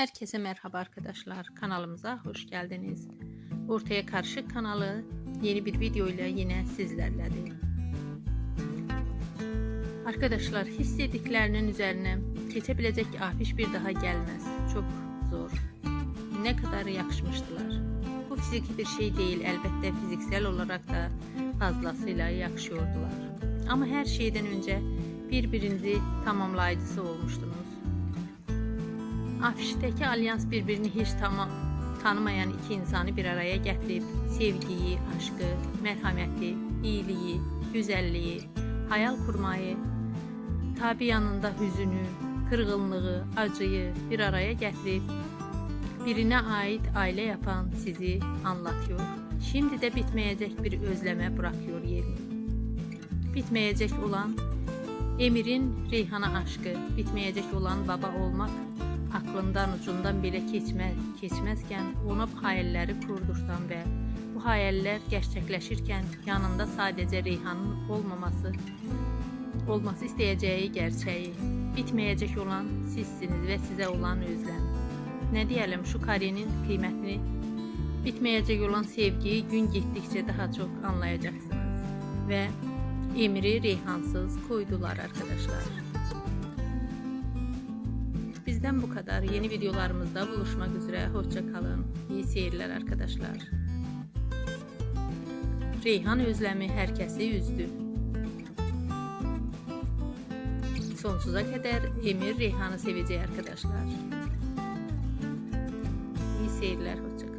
Herkese merhaba arkadaşlar. Kanalımıza hoş geldiniz. Ortaya Karışık kanalı yeni bir video ile yine sizlerledir. Arkadaşlar hissettiklerinin üzerine geçebilecek afiş bir daha gelmez. Çok zor. Ne kadar yakışmıştılar. Bu fiziki bir şey değil elbette fiziksel olarak da fazlasıyla yakışıyordular. Ama her şeyden önce birbirinizi tamamlayıcısı olmuştunuz. Afişdeki alyans birbirini hiç tamam tanımayan iki insanı bir araya getirip sevgiyi, aşkı, merhameti, iyiliği, güzelliği, hayal kurmayı, tabi yanında hüzünü, kırgınlığı, acıyı bir araya getirip birine ait aile yapan sizi anlatıyor. Şimdi de bitmeyecek bir özleme bırakıyor yerini. Bitmeyecek olan Emir'in Reyhan'a aşkı, bitmeyecek olan baba olmak aklından ucundan bile keçmez, keçmezkən ona bu hayalləri və bu hayaller gerçekleşirken yanında sadece Reyhan'ın olmaması olması isteyeceği gerçeği bitmeyecek olan sizsiniz ve size olan özlem. Ne diyelim şu karenin kıymetini bitmeyecek olan sevgiyi gün gittikçe daha çok anlayacaksınız. Ve Emir'i Reyhansız koydular arkadaşlar. Bizden bu kadar. Yeni videolarımızda buluşmak üzere. Hoşça kalın. İyi seyirler arkadaşlar. Reyhan özlemi herkesi üzdü. Sonsuza kadar Emir Reyhan'ı seveceği arkadaşlar. İyi seyirler. Hoşça